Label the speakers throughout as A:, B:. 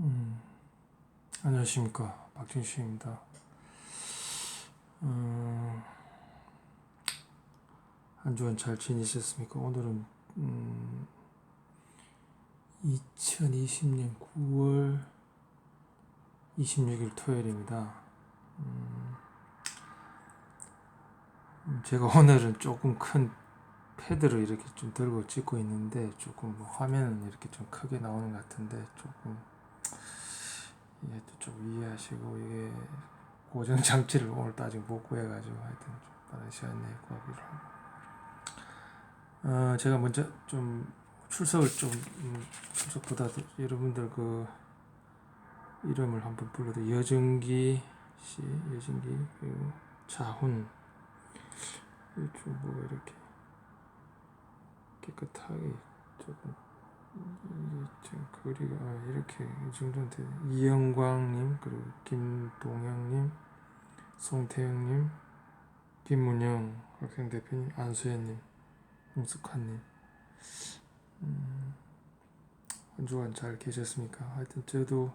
A: 음, 안녕하십니까 박진수입니다. 음, 한 주간 잘 지내셨습니까? 오늘은 음, 2020년 9월 26일 토요일입니다. 음, 제가 오늘은 조금 큰 패드를 이렇게 좀 들고 찍고 있는데 조금 뭐 화면은 이렇게 좀 크게 나오는 것 같은데 조금 이해도 좀 이해하시고 이게 고정 장치를 오늘 따지고 못 구해가지고 하여튼 좀 빠른 시간 내에 구하기로 하고. 어 제가 먼저 좀 출석을 좀 음, 출석보다 여러분들 그 이름을 한번 불러도 여정기 씨 여정기 그리고 자훈. 이좀 뭐가 이렇게 깨끗하게 조금 거리가 아, 이렇게 이 정도는 돼. 이영광님 그리고 김동영님 송태영님 김문영 학생 대표님 안수현님 홍숙환님 음, 한 주간 잘 계셨습니까? 하여튼 저도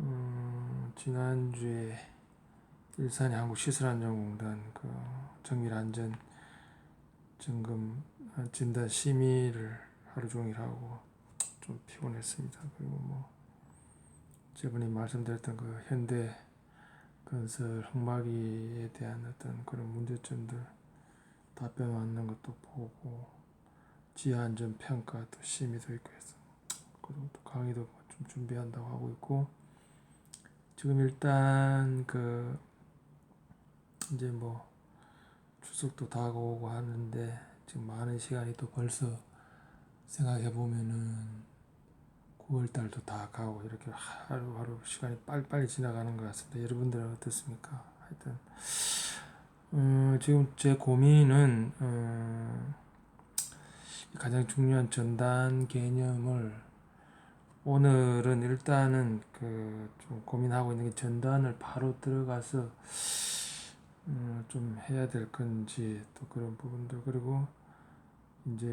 A: 음, 지난주에 일산의 한국시설안전공단 그 정밀안전 점검 진단 심의를 하루 종일 하고 좀 피곤했습니다. 그리고 뭐 저번에 말씀드렸던 그 현대 건설 흑마기에 대한 어떤 그런 문제점들 답변 왔는 것도 보고 지하 안전 평가도 심의도 있고 해서 그리고 또 강의도 좀 준비한다고 하고 있고 지금 일단 그 이제 뭐 추석도 다가오고 하는데 지금 많은 시간이 또 벌써 생각해 보면은 9월 달도 다 가고 이렇게 하루하루 시간이 빨리빨리 지나가는 것 같습니다. 여러분들은 어떻습니까? 하여튼 음, 지금 제 고민은 음, 가장 중요한 전단 개념을 오늘은 일단은 그 좀 고민하고 있는 게 전단을 바로 들어가서 음, 좀 해야 될 건지 또 그런 부분들 그리고 이제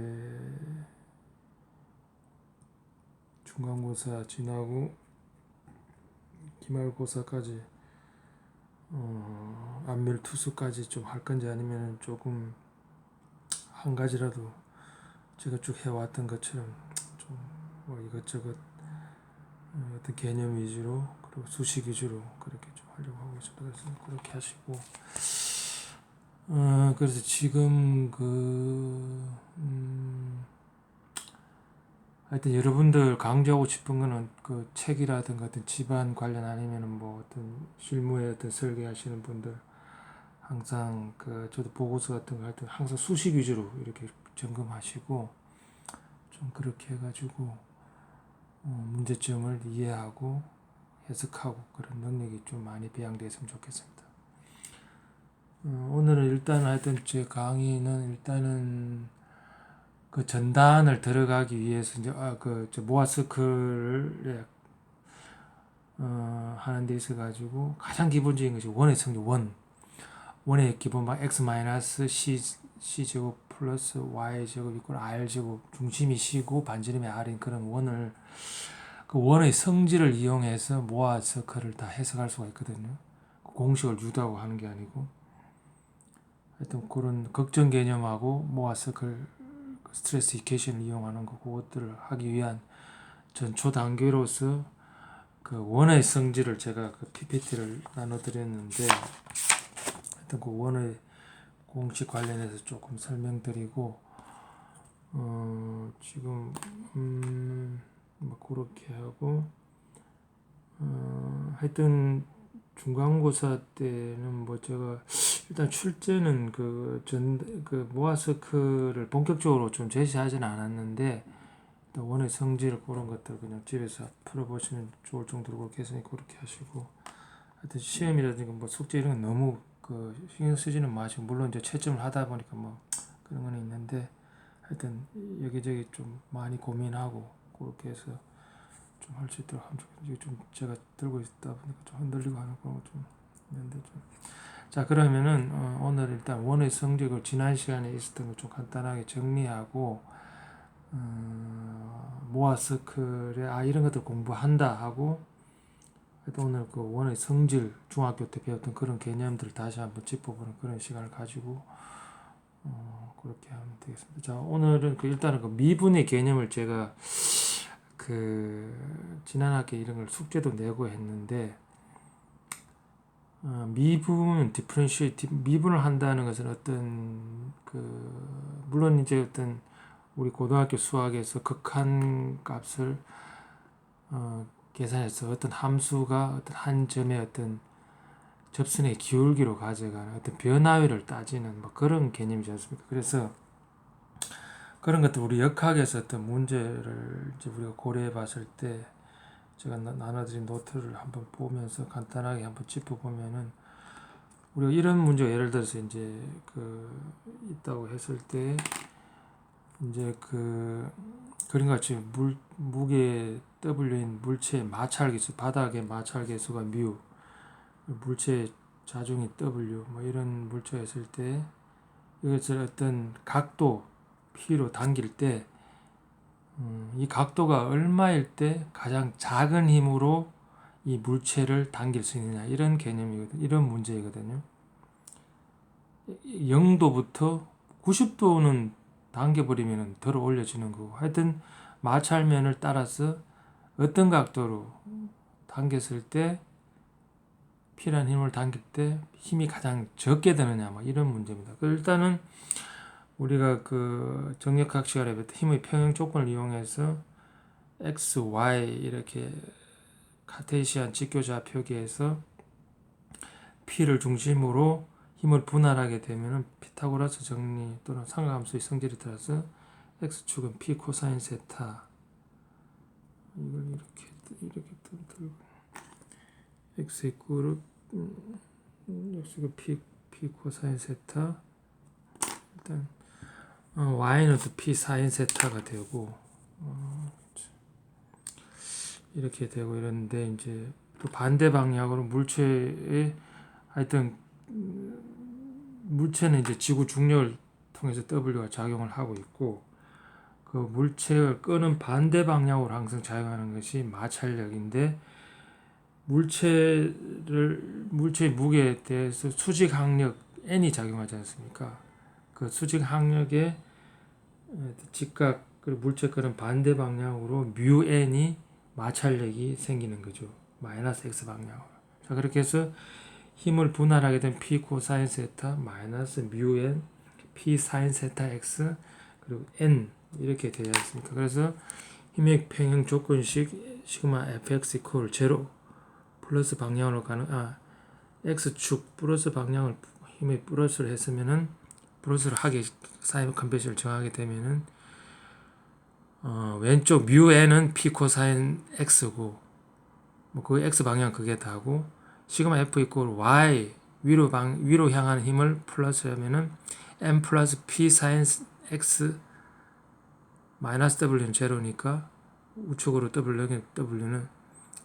A: 중간고사 지나고 기말고사까지 어, 안밀 투수까지 좀 할 건지 아니면 조금 한 가지라도 제가 쭉 해왔던 것처럼 좀 뭐 이것저것 어, 어떤 개념 위주로 그리고 수식 위주로 그렇게 좀 하려고 하고 있습니다. 그래서 그렇게 하시고 어, 그래서 지금 그, 음, 하여튼 여러분들 강조하고 싶은 거는 그 책이라든가 어떤 집안 관련 아니면은 뭐 어떤 실무에 어떤 설계하시는 분들 항상 그 저도 보고서 같은 거 할 때 항상 수식 위주로 이렇게 점검하시고 좀 그렇게 해가지고 어, 문제점을 이해하고 해석하고 그런 능력이 좀 많이 배양되었으면 좋겠습니다. 어, 오늘은 일단 하여튼 제 강의는 일단은 그 전단을 들어가기 위해서 이제 아, 그저 모아스크를 어, 하는 데 있어 가지고 가장 기본적인 것이 원의 성질 원 원의 기본 막 x 마이너스 c c 제곱 플러스 y 제곱 이꼴 r 제곱 중심이 c고 반지름이 r인 그런 원을 그 원의 성질을 이용해서 모아서크를 다 해석할 수가 있거든요. 그 공식을 유도하고 하는 게 아니고 하여튼 그런 걱정 개념하고 모아서클 스트레스 이케이션을 이용하는 거 그것들을 하기 위한 전초 단계로서 그 원의 성질을 제가 그 PPT를 나눠드렸는데 하여튼 그 원의 공식 관련해서 조금 설명드리고 어 지금 음뭐 그렇게 하고 어 하여튼 중간고사 때는 뭐 제가 일단 출제는 그 전 그 모아스크를 본격적으로 좀 제시하지는 않았는데 원의 성질 그런 것들 그냥 집에서 풀어보시면 좋을 정도로 그렇게 했으니 그렇게 하시고 하여튼 시험이라든가 뭐 숙제 이런 건 너무 그 신경 쓰지는 마시고 물론 이제 채점을 하다 보니까 뭐 그런 거는 있는데 하여튼 여기저기 좀 많이 고민하고 그렇게 해서 좀 할 수 있도록 하면 좋겠는데 좀 제가 들고 있다 보니까 좀 흔들리고 하는 거좀 있는데 좀 자 그러면은 어, 오늘 일단 원의 성적을 지난 시간에 있었던 거좀 간단하게 정리하고 어, 모아스클에 아 이런 것들 공부한다 하고 오늘 그 원의 성질 중학교 때 배웠던 그런 개념들을 다시 한번 짚어보는 그런 시간을 가지고 어, 그렇게 하면 되겠습니다. 자 오늘은 그 일단은 그 미분의 개념을 제가 그 지난 학기에 이런 걸 숙제도 내고 했는데 어, 미분 디퍼런시에이티 미분을 한다는 것은 어떤 그 물론 이제 어떤 우리 고등학교 수학에서 극한 값을 어, 계산해서 어떤 함수가 어떤 한 점의 어떤 접선의 기울기로 가져가는 어떤 변화율을 따지는 뭐 그런 개념이지 않습니까? 그래서 그런 것들 우리 역학에서 어떤 문제를 이제 우리가 고려해 봤을 때 제가 나- 나눠드린 노트를 한번 보면서 간단하게 한번 짚어보면은 우리가 이런 문제가 예를 들어서 이제 그 있다고 했을 때 이제 그 그림 같이 물 무게 W인 물체의 마찰계수 바닥의 마찰계수가 뮤 물체의 자중이 W 뭐 이런 물체가 있을 때 이것을 어떤 각도 P로 당길 때 음, 이 각도가 얼마일 때 가장 작은 힘으로 이 물체를 당길 수 있느냐 이런 개념이거든 이런 문제이거든요. 0도부터 90도는 당겨버리면 덜어 올려지는 거고 하여튼 마찰면을 따라서 어떤 각도로 당겼을 때 필요한 힘을 당길 때 힘이 가장 적게 되느냐 뭐 이런 문제입니다. 그 일단은 우리가 그 정력학 시간에 힘의 평형 조건을 이용해서 x, y 이렇게 카테시안 직교자 표기에서 p를 중심으로 힘을 분할하게 되면은 피타고라스 정리 또는 상각함수의 성질에 따라서 x축은 p 코사인 세타. 이걸 이렇게 이렇게 들고. X 이꾸르 음, x가 p p 코사인 세타. 일단 어, y는 또 p 사인 세타가 되고 어, 이렇게 되고 이러는데 이제 또 반대 방향으로 물체의 하여튼 물체는 이제 지구 중력을 통해서 W가 작용을 하고 있고 그 물체를 끄는 반대 방향으로 항상 작용하는 것이 마찰력인데 물체를 물체의 무게에 대해서 수직 항력 N이 작용하지 않습니까? 그 수직 항력의 직각 그리고 물체 끄는 반대 방향으로 뮤 N이 마찰력이 생기는 거죠. 마이너스 X 방향으로. 자 그렇게 해서 힘을 분할하게 된 P 코사인 세타 마이너스 뮤 N P 사인 세타 X 그리고 N 이렇게 되어 있습니까? 그래서 힘의 평형 조건식 시그마 fx 이퀄 제로 플러스 방향으로 가는 아 x축 플러스 방향을 힘의 플러스를 했으면은 플러스를 하게 사인 컨벤션을 정하게 되면은 어, 왼쪽 뮤 n은 p 코사인 x고 뭐 그 x 방향 그게 다고 시그마 f 이퀄 y 위로 방 위로 향하는 힘을 플러스하면은 m 플러스 p 사인 x 마이너스 w는 제로니까 우측으로 w w는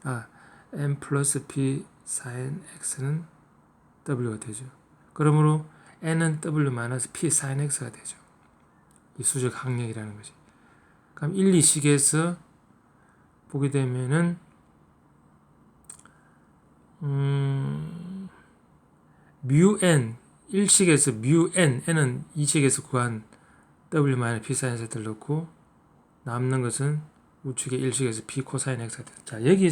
A: 아 m 플러스 p 사인 x는 w가 되죠. 그러므로 n은 w 마이너스 p 사인 x가 되죠. 이 수적 항력이라는 것이. 그럼 1, 2식에서 보게 되면은 음, 뮤 n 1식에서 뮤 n n은 2식에서 구한 w 마이너스 p 사인 x를 넣고 남는 것은 우측에 1식에서 p 코사인 x가 돼. 자, 여기